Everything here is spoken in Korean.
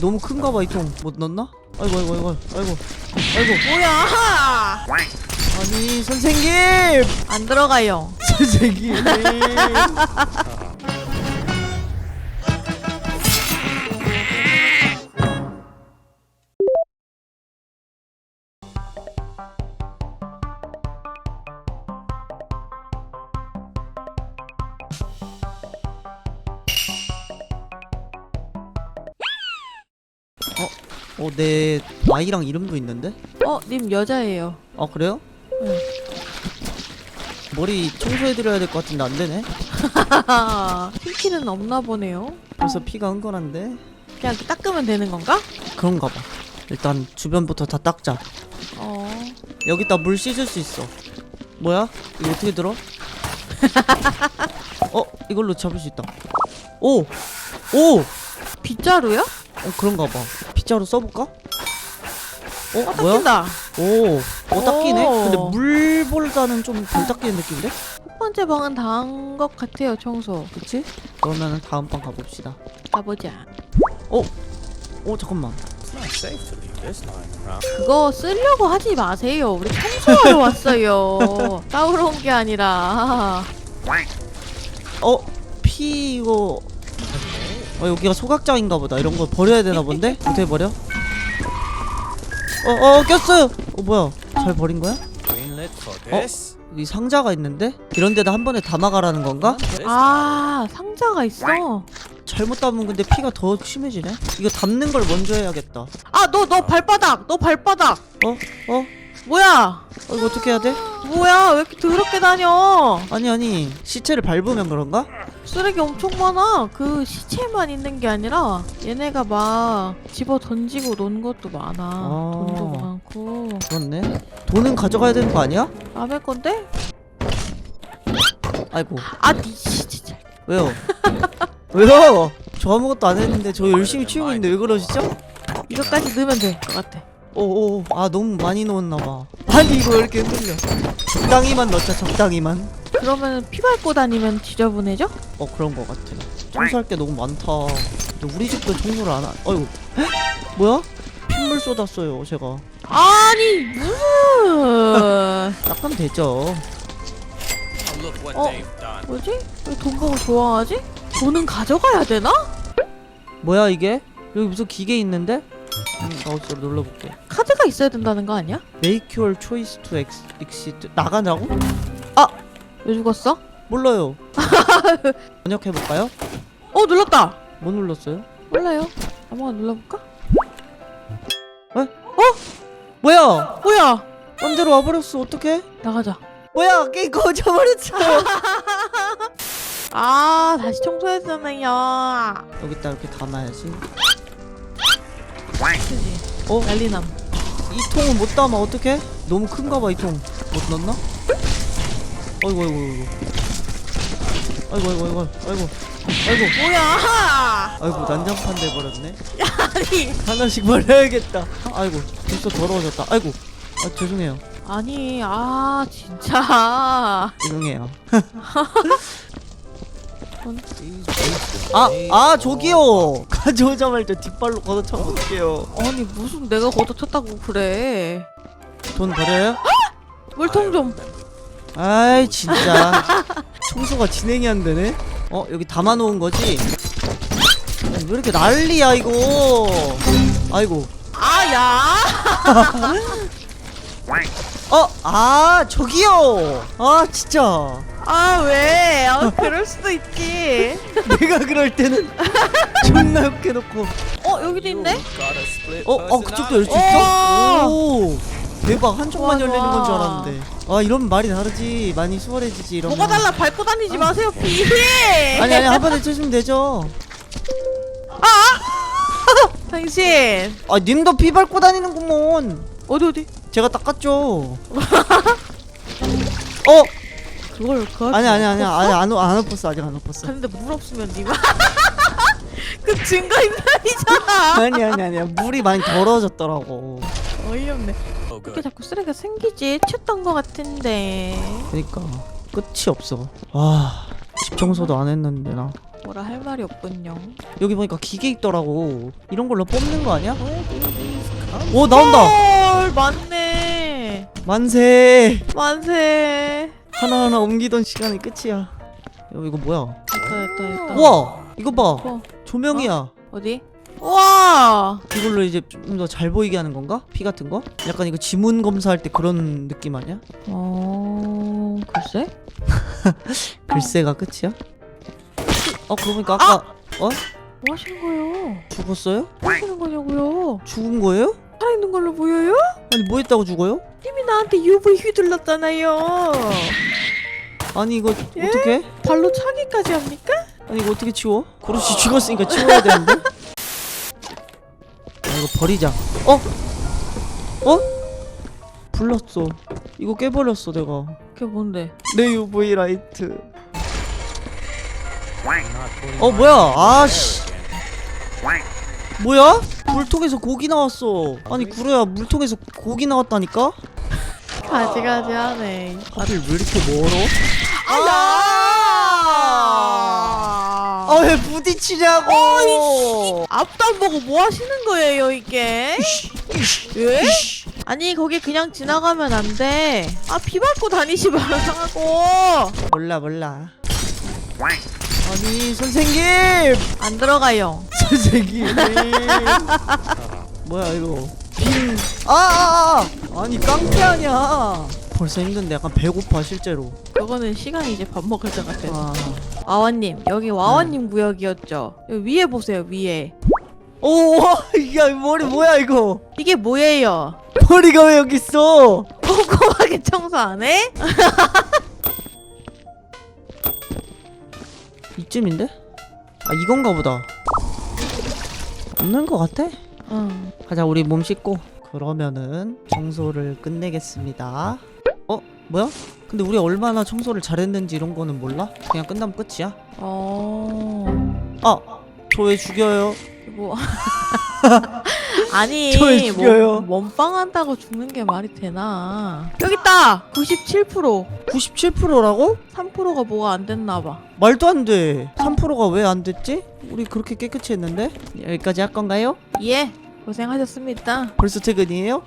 너무 큰가 봐 이 통 못 넣었나? 아이고 아이고 아이고 아이고 아이고 뭐야? 아니 선생님 안 들어가요. 선생님 어? 어, 내 나이랑 이름도 있는데? 어, 님 여자예요. 아 그래요? 응. 머리 청소해드려야 될 것 같은데 안 되네? 핑키는 없나 보네요. 벌써 피가 흥건한데? 그냥 닦으면 되는 건가? 그런가 봐 일단 주변부터 다 닦자 어. 여기다 물 씻을 수 있어 뭐야? 이거 어떻게 들어? 어? 이걸로 잡을 수 있다 오! 오! 빗자루요? 어 그런가 봐 빗자루 써볼까? 어? 어, 뭐야? 닦인다. 오! 어 닦이네? 오. 근데 물보다는 좀 덜 닦이는 느낌인데? 첫 번째 방은 다 한 것 같아요, 청소. 그치? 그러면은 다음 방 가봅시다 가보자. 오 잠깐만 this lying around. 그거 쓰려고 하지 마세요. 우리 청소하러 왔어요. 싸우러 온 게 아니라. 어? 피 이거 어 여기가 소각장인가 보다 이런 거 버려야 되나 본데? 어떻게 버려? 어어 꼈어요! 어 뭐야 잘 버린 거야? This. 여기 상자가 있는데? 이런 데다 한 번에 담아가라는 건가? 아, 상자가 있어. 잘못 담으면 근데 피가 더 심해지네? 이거 담는 걸 먼저 해야겠다 아, 너, 너 발바닥! 너 발바닥! 어? 어? 뭐야? 어 이거 어떻게 해야 돼? 뭐야? 왜 이렇게 더럽게 다녀? 아니 아니 시체를 밟으면 그런가? 쓰레기 엄청 많아. 그 시체만 있는 게 아니라 얘네가 막 집어 던지고 논 것도 많아. 아. 돈도 많고. 그렇네 돈은 가져가야 되는 거 아니야? 남의 건데? 아이고 아, 니 진짜. 왜요? 왜요? 저 아무것도 안 했는데 저 열심히 치우고 있는데 왜 그러시죠? 이거까지 넣으면 될 것 같아. 오오 아 너무 많이 넣었나봐 아니 이거 왜 이렇게 흔들려 적당히만 넣자 적당히만 그러면 피 밟고 다니면 지저분해져? 어 그런 거 같아 청소할 게 너무 많다 근데 우리 집도 청소를 안 하.. 어이구 헉? 뭐야? 핏물 쏟았어요 제가 아니 무슨 닦으면 되죠 done. 뭐지? 왜 돈 보고 좋아하지? 돈은 가져가야 되나? 뭐야 이게? 여기 무슨 기계 있는데? 음, 마우스로 눌러볼게 카드가 있어야 된다는 거 아니야? Make your choice to ex, exit 나가냐고? 왜 죽었어? 몰라요 번역해볼까요? 어 눌렀다. 뭐 눌렀어요? 몰라요. 아무거나 눌러볼까? 뭐야 뭐야? 딴 데로 와버렸어 어떡해? 나가자. 뭐야 게임 꺼져버렸어 아 다시 청소했잖아요. 여기다 이렇게 담아야지? 어? 엘리남. 이 통은 못 담아 어떡해? 너무 큰가봐 이통못 넣나? 어이구 어이구 어이구 아이고 아이고 아이고 아이고. 아이고. 뭐야? 아이고 난장판 돼버렸네. 아니. 하나씩 버려야겠다. 아이고 진짜 더러워졌다. 아이고. 아 죄송해요. 아니 아 진짜. 죄송해요. 아, 아 저기요 가져오자마자 뒷발로 걷어차면 어떡해요 아니 무슨 내가 걷어쳤다고 그래. 돈 버려요? 물통 좀. 아이 진짜 청소가 진행이 안 되네. 어 여기 담아놓은 거지? 왜 이렇게 난리야 이거? 아이고. 아야. 어, 아 저기요. 아 진짜. 아 왜? 아 그럴 수도 있지. 내가 그럴 때는 존나 웃겨놓고. 어 여기도 있네. 어, 어 그쪽도 열 수 있어? 오, 대박 한쪽만 좋아, 열리는 건 줄 좋아. 알았는데. 아 이러면 말이 다르지. 많이 수월해지지 이러면. 뭐가 달라 밟고 다니지 마세요 피. 아니 아니 한 번에 치시면 되죠. 당신 아 님도 피 밟고 다니는구먼. 어디 어디? 제가 닦았죠. 어? 그걸 그 아니 아니 아니 아니 안, 안 엎었어 아직 안 엎었어. 근데 물 없으면 니가 그 증거 인멸이잖아. 아니 아니 아니야 물이 많이 더러워졌더라고. 어이없네. 이렇게. 자꾸 쓰레기가 생기지? 쳤던 거 같은데. 그러니까 끝이 없어. 와, 집 청소도 안 했는데 나. 뭐라 할 말이 없군요. 여기 보니까 기계 있더라고 이런 걸로 뽑는 거 아니야? 오 나온다 헐 맞네. 만세 만세. 하나하나 옮기던 시간이 끝이야 야 이거 뭐야 됐다 됐다 됐다. 우와 이거 봐 어, 조명이야 어디? 와. 이걸로 이제 좀 더 잘 보이게 하는 건가? 피 같은 거? 약간 이거 지문 검사할 때 그런 느낌 아니야? 어 글쎄. 글쎄가 끝이야? 어 그러니까 아까 뭐 하시는 거예요? 죽었어요? 뭐 하시는 거냐고요? 죽은 거예요? 살아있는 걸로 보여요? 아니 뭐 했다고 죽어요? 나한테 UV 휘둘렀잖아요. 아니 이거 예? 어떻게? 발로 차기까지 합니까? 아니 이거 어떻게 치워? 고로시 죽었으니까 치워야 되는데? 아 이거 버리자 어? 어? 불렀어 이거 깨버렸어 내가 그게 뭔데? 내 UV 라이트 어 뭐야 아씨. 뭐야? 물통에서 고기 나왔어 아니 구로야 물통에서 고기 나왔다니까? 가지가지 하네. 하필 왜 이렇게 멀어? 아! 아 왜 부딪히냐고 앞도 안 보고 뭐 하시는 거예요 이게? 왜? 아니 거기 그냥 지나가면 안 돼. 아 비 맞고 다니지 말라고. 몰라 몰라 아니 선생님 안 들어가요. 선생님 뭐야 이거 빙 아아 아, 아. 아니 깡패 아니야 벌써 힘든데 약간 배고파 실제로 그거는 시간이 이제 밥 먹을 때 같아. 아. 와와님 여기 와와님 구역이었죠. 여기 위에 보세요 위에. 오와 이게 머리 뭐야 이거 이게 뭐예요? 머리가 왜 여기 있어 꼼꼼하게 청소 안 해? 이쯤인데? 아 이건가 보다 없는 것 같아? 응. 가자 우리 몸 씻고 그러면은 청소를 끝내겠습니다 어? 뭐야? 근데 우리 얼마나 청소를 잘했는지 이런 거는 몰라? 그냥 끝나면 끝이야? 어. 아! 저 왜 죽여요? 뭐 아니 죽여요. 몸, 몸빵 한다고 죽는 게 말이 되나 여기 있다 97% 97%라고? 3%가 뭐가 안 됐나 봐 말도 안 돼 3%가 왜 안 됐지? 우리 그렇게 깨끗이 했는데? 여기까지 할 건가요? 예 고생하셨습니다 벌써 퇴근이에요?